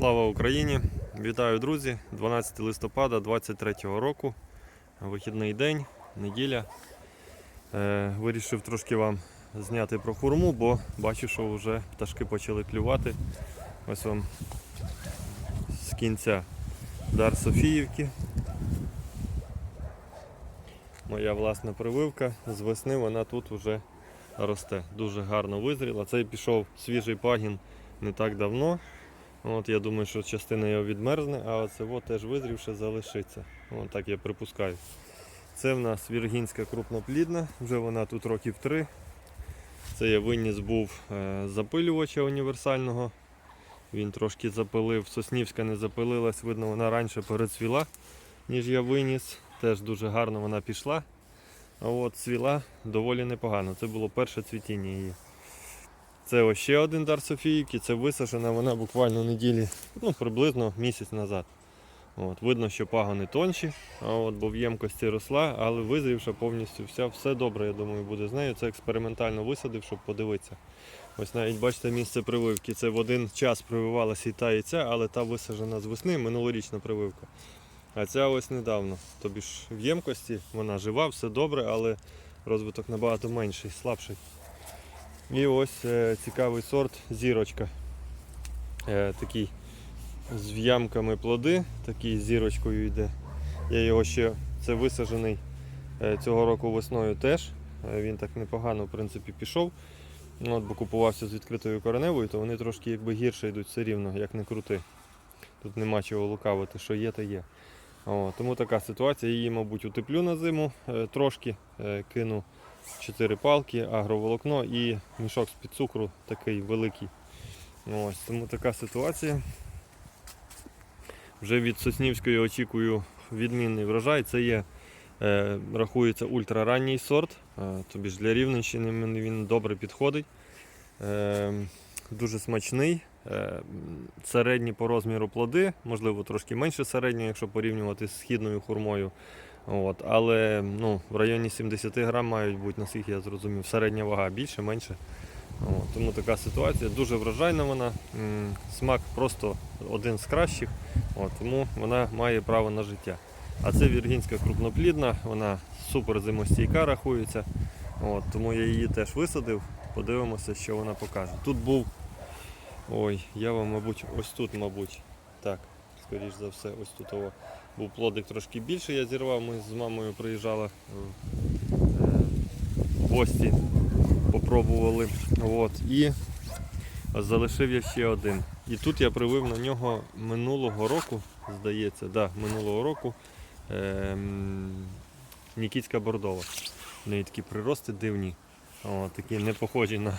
Слава Україні! Вітаю, друзі! 12 листопада 23 року. Вихідний день, неділя. Е, вирішив трошки вам зняти про хурму, бо бачу, що вже пташки почали клювати. Ось вам з кінця дар Софіївки. Моя власна прививка. З весни вона тут вже росте. Дуже гарно визріла. Цей пішов свіжий пагін не так давно. От Я думаю, що частина його відмерзне, а от теж визрівши залишиться. От так я припускаю. Це в нас віргінська крупноплідна, вже вона тут років три. Це я виніс був е, запилювача універсального. Він трошки запилив, Соснівська не запилилась, видно, вона раніше перецвіла, ніж я виніс. Теж дуже гарно вона пішла. А от цвіла доволі непогано. Це було перше цвітіння її. Це ще один дар Софіївки, це висаджена вона буквально неділі, ну приблизно місяць назад. От, видно, що пагони тонші, от, бо в ємкості росла, але визрівша повністю вся, все добре, я думаю, буде з нею. Це експериментально висадив, щоб подивитися. Ось навіть бачите місце прививки. Це в один час прививалася і та, і ця, але та висаджена з весни, минулорічна прививка. А ця ось недавно. Тобі ж в ємкості вона жива, все добре, але розвиток набагато менший, слабший. І ось е, цікавий сорт зірочка. Е, такий з в'ямками плоди, такий з зірочкою йде. Я його ще це висаджений е, цього року весною теж. Він так непогано в принципі, пішов. Ну, От, бо купувався з відкритою кореневою, то вони трошки якби гірше йдуть все рівно, як не крути. Тут нема чого лукавити, що є, то є. О, тому така ситуація. Її, мабуть, утеплю на зиму трошки, кину 4 палки, агроволокно і мішок з-під цукру такий великий. Ось, тому така ситуація. Вже від Соснівської очікую відмінний врожай. Це є, е, рахується ультраранній сорт. Е, тобі ж для Рівненщини він добре підходить. Е, дуже смачний. Е, середні по розміру плоди, можливо, трошки менше середнього, якщо порівнювати з східною хурмою. От, але ну, в районі 70 грам мають бути, наскільки я зрозумів, середня вага більше, менше. От, тому така ситуація. Дуже врожайна вона. Смак просто один з кращих, от, тому вона має право на життя. А це віргінська крупноплідна, вона супер зимостійка рахується. От, тому я її теж висадив. Подивимося, що вона покаже. Тут був. Ой, я вам, мабуть, ось тут, мабуть. Так, скоріш за все, ось тут о, був плодик трошки більше, я зірвав, ми з мамою приїжджали е, в гості, попробували. От, і залишив я ще один. І тут я привив на нього минулого року, здається, да, минулого року ем, Нікітська бордова. В неї такі прирости дивні. О, такі не похожі на,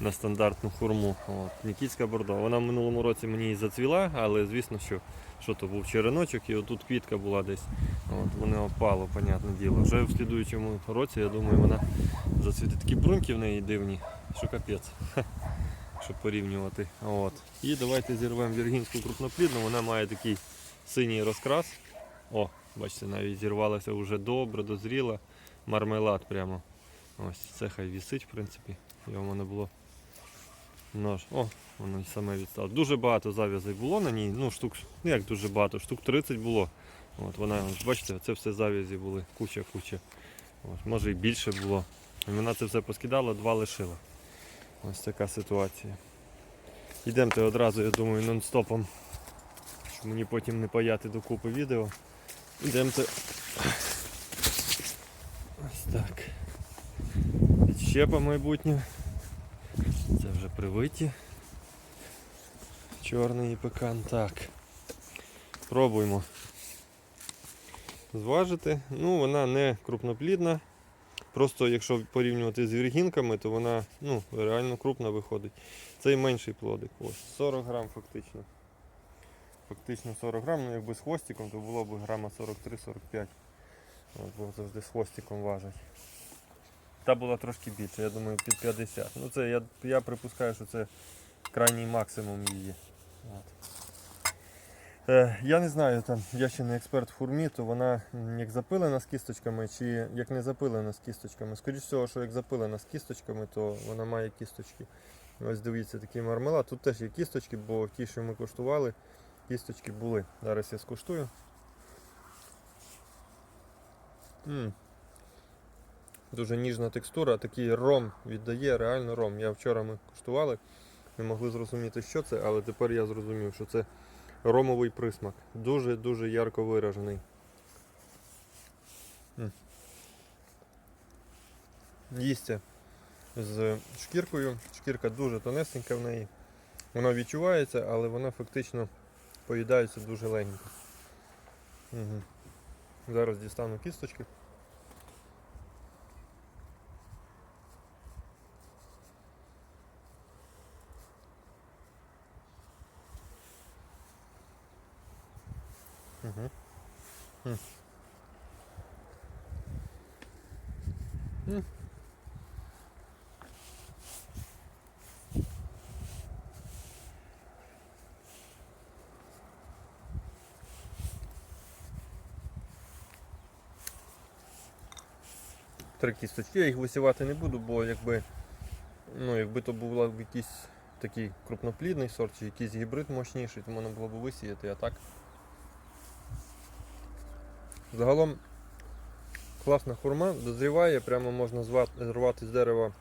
на стандартну хурму. От, Нікітська бордова. Вона в минулому році мені і зацвіла, але звісно, що, що то був череночок і отут квітка була десь. От, воно опало, понятне діло. Вже в слідуючому році, я думаю, вона зацвіте. Такі бруньки в неї дивні, що капець. Щоб порівнювати. От. І давайте зірвемо віргінську крупноплідну. Вона має такий синій розкрас. О, бачите, навіть зірвалася вже добре, дозріла. Мармелад прямо. Ось це хай вісить, в принципі. Його в мене було нож. О, воно саме відстало. Дуже багато зав'язей було на ній. Ну, штук, ну як дуже багато, штук 30 було. От вона, бачите, це все зав'язі були, куча-куча. Може і більше було. І вона це все поскидала, два лишила. Ось така ситуація. Йдемте одразу, я думаю, нон-стопом, щоб мені потім не паяти докупи відео. Йдемте. Ось так. Щепа майбутнє. Це вже привиті. Чорний пекан. Так. Пробуємо. Зважити. Ну, вона не крупноплідна. Просто якщо порівнювати з віргінками, то вона ну, реально крупна виходить. Цей менший плодик. Ось 40 грам фактично. Фактично 40 грам, ну якби з хвостиком, то було б грама 43-45. От, Бо завжди з хвостиком важать. Та була трошки більше, я думаю, під 50. Ну це я, я припускаю, що це крайній максимум її. От. Е, я не знаю, там, я ще не експерт в хурмі, то вона як запилена з кісточками, чи як не запилена з кісточками. Скоріше всього, що як запилена з кісточками, то вона має кісточки. Ось дивіться, такий мармелад. Тут теж є кісточки, бо ті, що ми куштували, кісточки були. Зараз я скуштую. м Дуже ніжна текстура, такий ром віддає, реально ром. Я вчора ми куштували, не могли зрозуміти, що це, але тепер я зрозумів, що це ромовий присмак. Дуже-дуже ярко виражений. Їсться з шкіркою. Шкірка дуже тонесенька в неї. Вона відчувається, але вона фактично поїдається дуже легенько. Угу. Зараз дістану кісточки. Три кісточки, я їх висівати не буду, бо якби, ну, якби то був якийсь такий крупноплідний сорт чи якийсь гібрид мощніший, то можна було б висіяти, а так. Загалом класна хурма, дозріває, прямо можна звати, рвати з дерева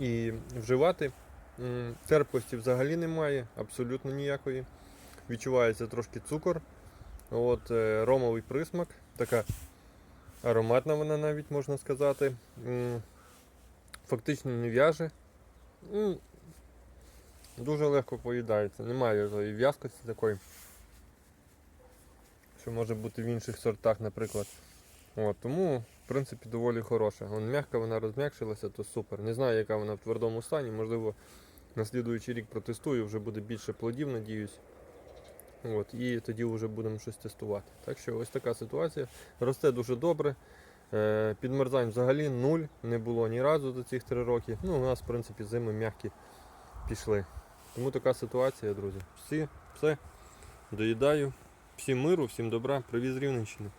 і вживати. Терпкості взагалі немає, абсолютно ніякої. Відчувається трошки цукор. От, е, ромовий присмак, така ароматна вона навіть можна сказати. Фактично не в'яже. Дуже легко поїдається, немає в'язкості такої що може бути в інших сортах, наприклад. От, тому, в принципі, доволі хороша. Вон м'яка вона розм'якшилася, то супер. Не знаю, яка вона в твердому стані. Можливо, на слідуючий рік протестую, вже буде більше плодів, надіюсь. От, і тоді вже будемо щось тестувати. Так що ось така ситуація. Росте дуже добре. Е, Підмерзань взагалі нуль, не було ні разу за цих три роки. Ну, у нас, в принципі, зими м'які пішли. Тому така ситуація, друзі. Всі, все, доїдаю. Всім миру, всім добра, привіз з Рівненщини.